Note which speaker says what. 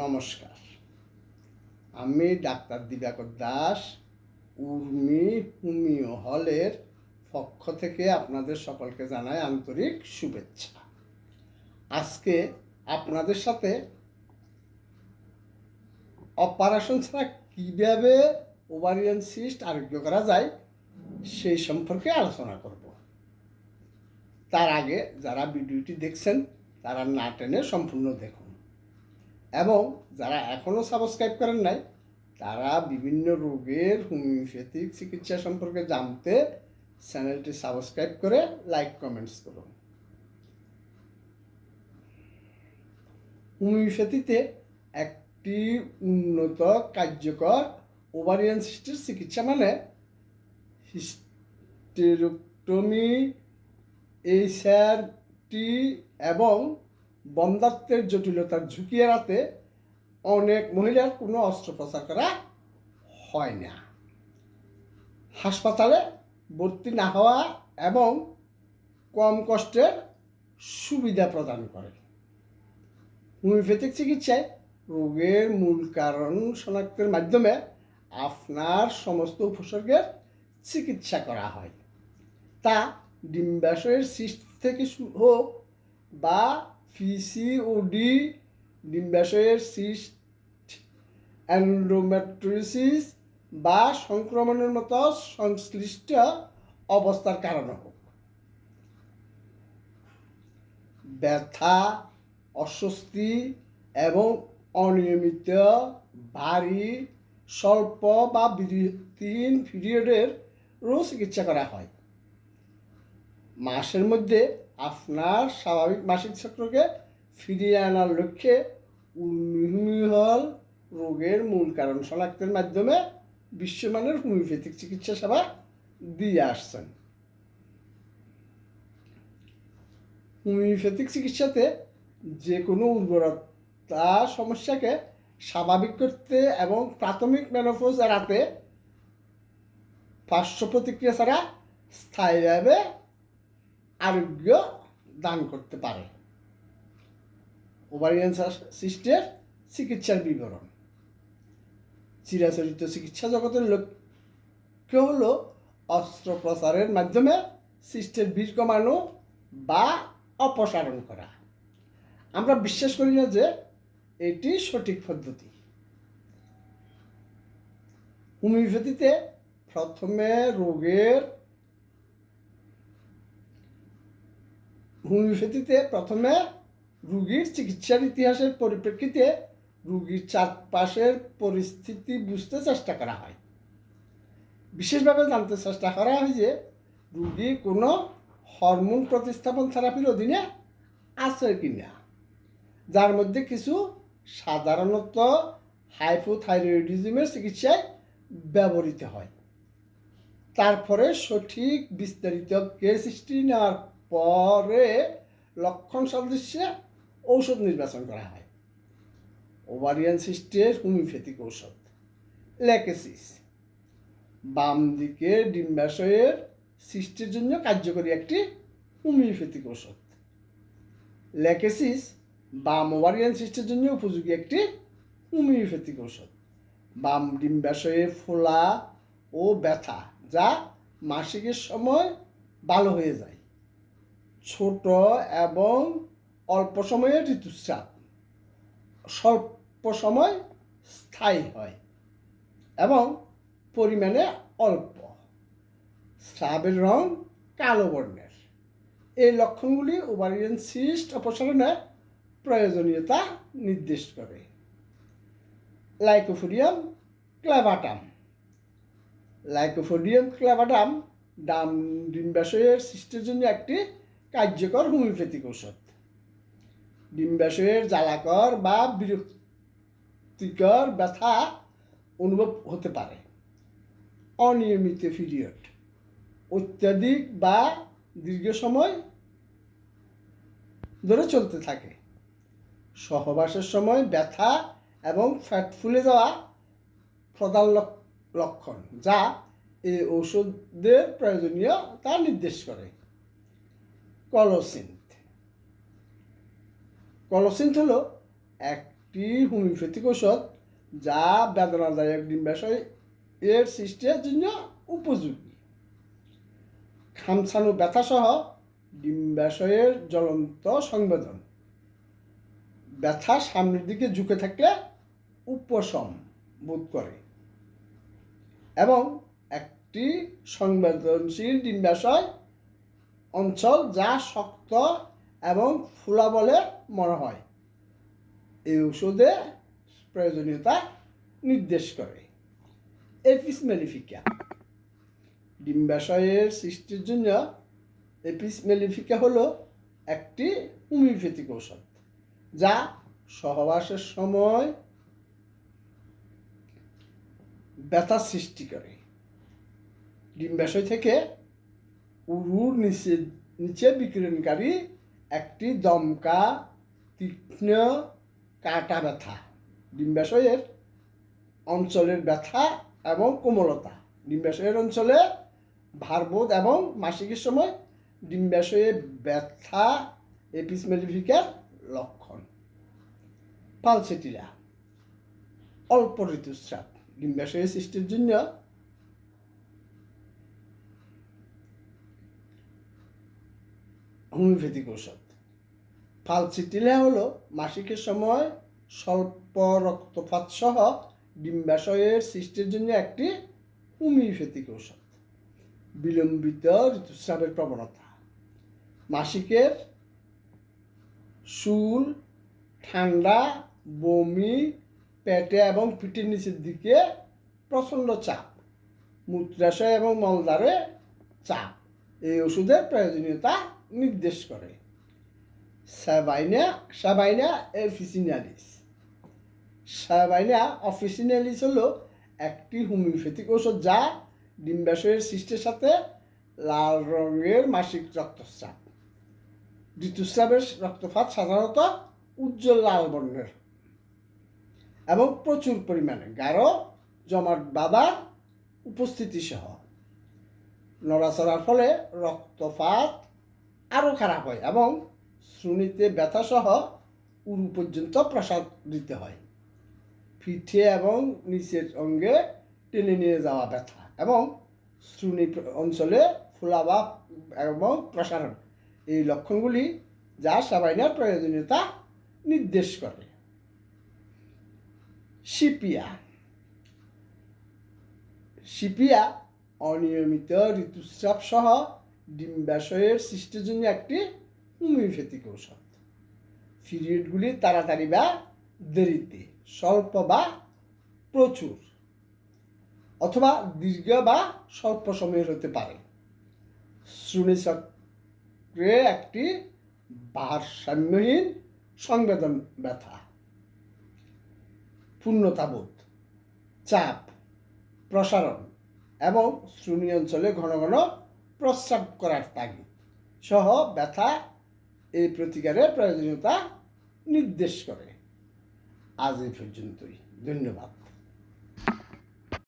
Speaker 1: নমস্কার। আমি doctor Dibakar Das, Urmi homeo হলের পক্ষ থেকে আপনাদের সকলকে জানাই আন্তরিক শুভেচ্ছা। আজকে আপনাদের সাথে অপারেশন ছাড়া কীভাবে ওভারিয়ান সিস্ট আরোগ্য করা যায় সেই সম্পর্কে আলোচনা করব। তার আগে যারা ভিডিওটি দেখছেন, তারা না টেনে সম্পূর্ণ দেখুন। এবং যারা এখনও সাবস্ক্রাইব করেন নাই, তারা বিভিন্ন রোগের হোমিওপ্যাথিক চিকিৎসা সম্পর্কে জানতে চ্যানেলটি সাবস্ক্রাইব করে লাইক কমেন্টস করুন। হোমিওপ্যাথিতে একটি উন্নত কার্যকর ওভারিয়ান সিস্টের চিকিৎসা মানে হিস্টেরোক্টমি এইচআরটি এবং বন্ধাত্বের জটিলতার ঝুঁকি এড়াতে অনেক মহিলার কোনো অস্ত্রোপচার করা হয় না। হাসপাতালে ভর্তি না হওয়া এবং কম কষ্টের সুবিধা প্রদান করে। হোমিওপ্যাথিক চিকিৎসায় রোগের মূল কারণ শনাক্তের মাধ্যমে আপনার সমস্ত উপসর্গের চিকিৎসা করা হয়। তা ডিম্বাশয়ের সিস্ট থেকে হোক বা পিসিওডি ডিম্বাশয়ের সিস্ট অ্যান্ডোমেট্রিসিস বা সংক্রমণের মতো সংশ্লিষ্ট অবস্থার কারণে হোক। ব্যথা, অস্বস্তি এবং অনিয়মিত ভারী, স্বল্প বা বিরতিহীন পিরিয়ডের রোগ চিকিৎসা করা হয়। মাসের মধ্যে আপনার স্বাভাবিক মাসিক চক্রকে ফিরিয়ে আনার লক্ষ্যে উর্মিহল রোগের মূল কারণ শনাক্তের মাধ্যমে বিশ্বমানের হোমিওপ্যাথিক চিকিৎসা সেবা দিয়ে আসছেন। হোমিওপ্যাথিক চিকিৎসাতে যে কোনো উর্বরতা সমস্যাকে স্বাভাবিক করতে এবং প্রাথমিক মেনোপোজ এড়াতে পার্শ্ব প্রতিক্রিয়া ছাড়া স্থায়ীভাবে আরোগ্য দান করতে পারে। ওভারিয়ান সিস্টের চিকিৎসার বিবরণ। চিরাচরিত চিকিৎসা জগতের লক্ষ্য হলো অস্ত্রোপচারের মাধ্যমে সিস্টের বীর কমানো বা অপসারণ করা। আমরা বিশ্বাস করি না যে এটি সঠিক পদ্ধতি। হোমিওপ্যাথিতে প্রথমে রোগের হোমিওপ্যাথিতে প্রথমে রুগীর চিকিৎসার ইতিহাসের পরিপ্রেক্ষিতে রুগীর চারপাশের পরিস্থিতি বুঝতে চেষ্টা করা হয়। বিশেষভাবে জানতে চেষ্টা করা হয় যে রুগী কোনো হরমোন প্রতিস্থাপন থেরাপির অধীনে আছে কি না, যার মধ্যে কিছু সাধারণত হাইপোথাইরয়েডিজমের চিকিৎসায় ব্যবহৃত হয়। তারপরে সঠিক বিস্তারিত কেস হিস্ট্রি নেওয়ার পরে লক্ষণ সদৃশ্যে ঔষধ নির্বাচন করা হয়। ওভারিয়ান সিস্টের হোমিওপ্যাথিক ঔষধ, ল্যাকেসিস। বাম দিকে ডিম্বাশয়ের সিস্টের জন্য কার্যকরী একটি হোমিওপ্যাথিক ঔষধ। ল্যাকেসিস বাম ওভারিয়ান সিস্টের জন্য উপযোগী একটি হোমিওপ্যাথিক ঔষধ। বাম ডিম্বাশয়ে ফোলা ও ব্যথা যা মাসিকের সময় ভালো হয়ে যায়। ছোট এবং অল্প সময়ের ঋতুস্রাব। স্বল্প সময় স্থায়ী হয় এবং পরিমাণে অল্প। স্রাবের রং কালো বর্ণের। এই লক্ষণগুলি ওভারিয়ান সিস্ট অপসারণে প্রয়োজনীয়তা নির্দেশ করে। লাইকোফোডিয়াম ক্লাভাটাম। লাইকোফোডিয়াম ক্লাভাটাম ডাম ডিম্বাশয়ের সৃষ্টির জন্য একটি কার্যকর হোমিওপ্যাথিক ঔষধ। ডিম্বাশয়ের জ্বালাকর বা বিরক্তিকর ব্যথা অনুভব হতে পারে। অনিয়মিত পিরিয়ড, অত্যাধিক বা দীর্ঘ সময় ধরে চলতে থাকে। সহবাসের সময় ব্যথা এবং ফ্যাট ফুলে যাওয়া প্রধান লক- লক্ষণ যা এই ঔষধের প্রয়োজনীয় প্রয়োজনীয়তা নির্দেশ করে। কলোসিন্থ কলোসিন্থ হলো একটি হোমিওপ্যাথিক ঔষধ যা বেদনাদায়ক ডিম্বাশয় এর সৃষ্টির জন্য উপযোগী। খামছানো ব্যথাসহ ডিম্বাশয়ের জ্বলন্ত সংবেদন। ব্যথা সামনের দিকে ঝুঁকে থাকলে উপশম বোধ করে এবং একটি সংবেদনশীল ডিম্বাশয় অঞ্চল যা শক্ত এবং ফুলা বলে মনে হয়। এই ওষুধে প্রয়োজনীয়তা নির্দেশ করে। Apis mellifica. ডিম্বাশয়ের সৃষ্টির জন্য এপিস মেলিফিকা হলো একটি হোমিওপ্যাথিক ঔষধ, যা সহবাসের সময় ব্যথা সৃষ্টি করে। ডিম্বাশয় থেকে উরুর নিচে নিচে বিকিরণকারী একটি দমকা, তীক্ষ্ণ কাটা ব্যথা, ডিম্বাশয়ের অঞ্চলের ব্যথা এবং কোমলতা। ডিম্বাশয়ের অঞ্চলে ভারবোধ এবং মাসিকের সময় ডিম্বাশয়ে ব্যথা এপিসমেলিফিকার লক্ষণ। পালসেটিরা অল্প ঋতুস্রাব। ডিম্বাশয়ের সৃষ্টির জন্য হোমিওপ্যাথিক ঔষধ। ফালসিটিলা হলো মাসিকের সময় স্বল্প রক্তপাত সহ ডিম্বাশয়ের সৃষ্টির জন্য একটি হোমিওপ্যাথিক ঔষধ। বিলম্বিত ঋতুস্রাবের প্রবণতা। মাসিকের শুল ঠান্ডা, বমি, পেটে এবং পিঠের নিচের দিকে প্রচণ্ড চাপ, মূত্রাশয় এবং মলদ্বারে চাপ। এই ওষুধের প্রয়োজনীয়তা নির্দেশ করে। সাবাইনা এফিসিনালিস। সাবাইনা অফিসিনালিস হলো একটি হোমিওপ্যাথিক ওষুধ যা ডিম্বাশয়ের সৃষ্টির সাথে লাল রঙের মাসিক রক্তস্রাব ঋতুস্রাবের রক্তপাত সাধারণত উজ্জ্বল লাল বর্ণের এবং প্রচুর পরিমাণে, গাঢ়, জমাট বাঁধার উপস্থিতি সহ নড়াচড়ার ফলে রক্তপাত আরও খারাপ হয় এবং শ্রুণিতে ব্যথাসহ উরু পর্যন্ত প্রসাদ দিতে হয়। পিঠে এবং নিচের অঙ্গে টেনে নিয়ে যাওয়া ব্যথা এবং শ্রুণি অঞ্চলে ফোলাবা এবং প্রসারণ। এই লক্ষণগুলি যা সাবাইনার প্রয়োজনীয়তা নির্দেশ করে। সিপিয়া সিপিয়া অনিয়মিত ঋতুস্রাব সহ ডিম্বাশয়ের সৃষ্টির জন্য একটি হোমিওপ্যাথিক ঔষধ পিরিয়ডগুলি তাড়াতাড়ি বা দেরিতে, স্বল্প বা প্রচুর, অথবা দীর্ঘ বা স্বল্প সময়ের হতে পারে। শ্রুণিচক্রে একটি ভারসাম্যহীন সংবেদন ব্যথা, পূর্ণতাবোধ, চাপ, প্রসারণ এবং শ্রুণি অঞ্চলে ঘন ঘন প্রস্রাব করার তাগিদ সহ ব্যথা এই প্রতিকারের প্রয়োজনীয়তা নির্দেশ করে। আজ এই পর্যন্তই। ধন্যবাদ।